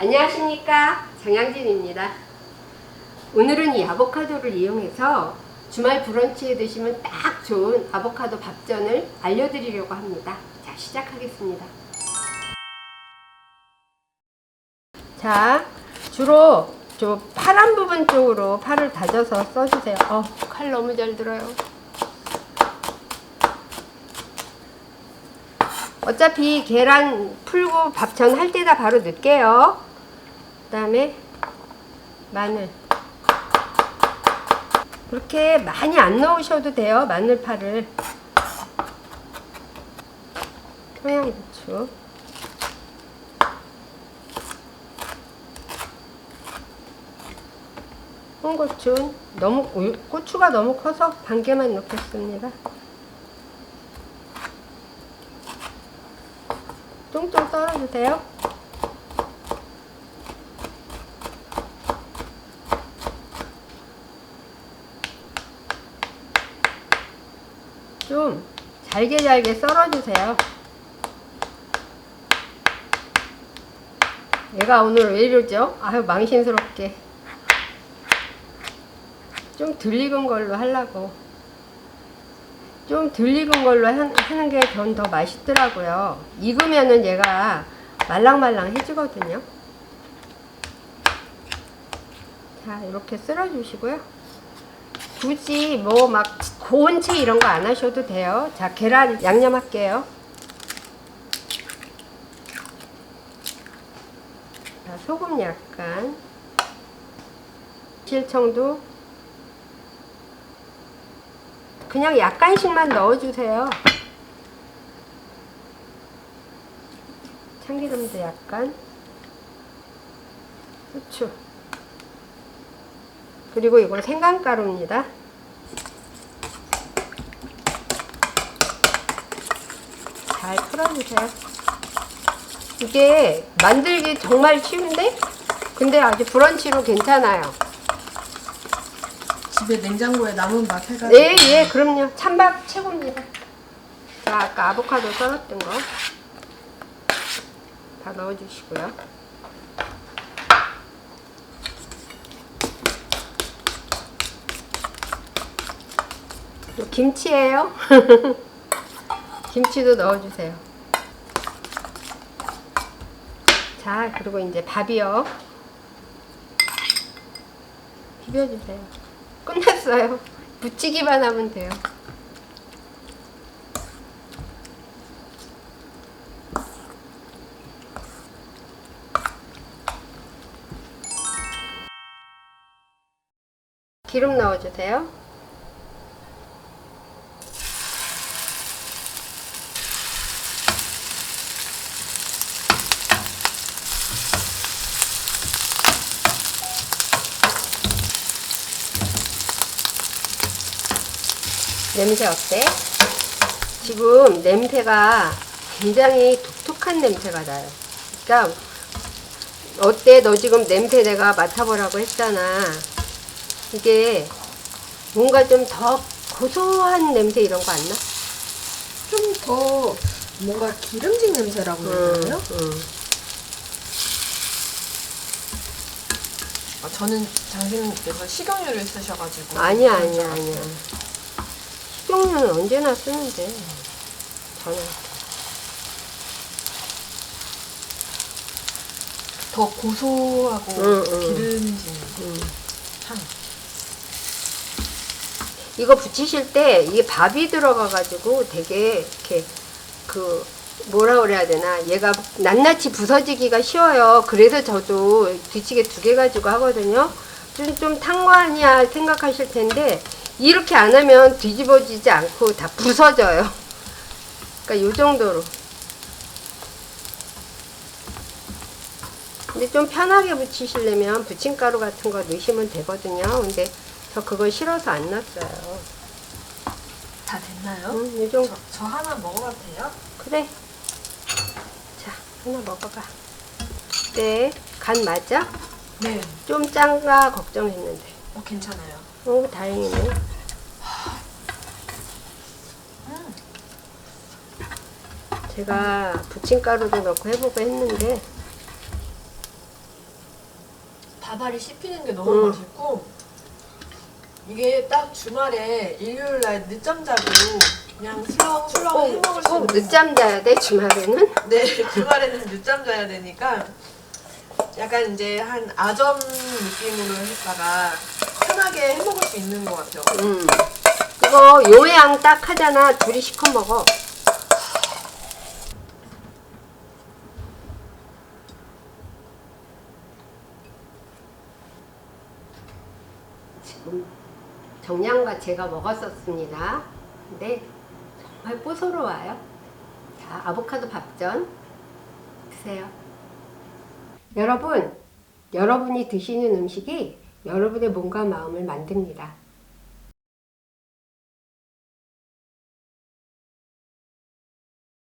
안녕하십니까 장양진입니다. 오늘은 이 아보카도를 이용해서 주말 브런치에 드시면 딱 좋은 아보카도 밥전을 알려드리려고 합니다. 자 시작하겠습니다. 자 주로 저 파란 부분 쪽으로 파를 다져서 써주세요. 어, 칼 너무 잘 들어요. 어차피 계란 풀고 밥전 할 때다 바로 넣을게요. 그 다음에 마늘. 그렇게 많이 안 넣으셔도 돼요. 마늘파를. 청양고추. 홍고추 너무 고추가 너무 커서 반 개만 넣겠습니다. 쫑쫑 썰어주세요. 좀 잘게 잘게 썰어주세요. 얘가 오늘 왜 이러죠? 아유 망신스럽게 좀 덜 익은 걸로 하려고 좀 덜 익은 걸로 한- 하는 게 전 더 맛있더라고요. 익으면은 얘가 말랑말랑 해지거든요. 자, 이렇게 쓸어 주시고요. 굳이 뭐 막 고운 채 이런 거 안 하셔도 돼요. 자, 계란 양념할게요. 자, 소금 약간. 실청도 그냥 약간씩만 넣어주세요. 참기름도 약간. 후추. 그리고 이건 생강가루입니다. 잘 풀어주세요. 이게 만들기 정말 쉬운데? 근데 아주 브런치로 괜찮아요. 집에 냉장고에 남은 밥 해가지고 네, 예, 그럼요. 찬밥 최고입니다. 자, 아까 아보카도 썰었던 거. 다 넣어주시고요. 또 김치예요. 김치도 넣어주세요. 자, 그리고 이제 밥이요. 비벼주세요. 끝났어요. 붙이기만 하면 돼요. 기름 넣어주세요. 냄새 어때? 지금 냄새가 굉장히 독특한 냄새가 나요. 그러니까 어때? 너 지금 냄새 내가 맡아보라고 했잖아. 이게 뭔가 좀 더 고소한 냄새 이런 거 안 나? 좀 더 뭔가 기름진 냄새라고 해야 되나요? 응. 아, 저는 장신님께서 식용유를 쓰셔가지고 아니야, 아니야, 아니야. 식용유는 언제나 쓰는데. 저는. 더 고소하고 응, 응. 기름진 음. 향. 이거 붙이실 때 이게 밥이 들어가가지고 되게 이렇게 그 뭐라 그래야 되나 얘가 낱낱이 부서지기가 쉬워요. 그래서 저도 뒤치게 두 개 가지고 하거든요. 좀, 좀 탄거 아니야 생각하실 텐데 이렇게 안 하면 뒤집어지지 않고 다 부서져요. 그러니까 요 정도로. 근데 좀 편하게 붙이시려면 부침가루 같은 거 넣으시면 되거든요. 근데 저 그걸 싫어서 안 넣었어요. 다 됐나요? 음, 이 정도. 저, 저 하나 먹어봐도 돼요? 그래. 자, 하나 먹어봐. 네, 간 맞아? 네. 좀 짠가 걱정했는데. 어, 괜찮아요. 오, 다행이네. 음. 제가 부침가루도 넣고 해보고 했는데 밥알이 씹히는 게 너무 음. 맛있고 이게 딱 주말에 일요일 날 늦잠 자고 그냥 슬렁슬렁 꼭, 해먹을 수 꼭 있는 늦잠 자야 돼 주말에는. 네 주말에는 늦잠 자야 되니까 약간 이제 한 아점 느낌으로 했다가 편하게 해 먹을 수 있는 것 같아요 음. 이거 요양 딱 하잖아. 둘이 시커 먹어. 지금 정량과 제가 먹었었습니다. 근데 정말 뽀소로워요. 자, 아보카도 밥전 드세요. 여러분, 여러분이 드시는 음식이 여러분의 몸과 마음을 만듭니다.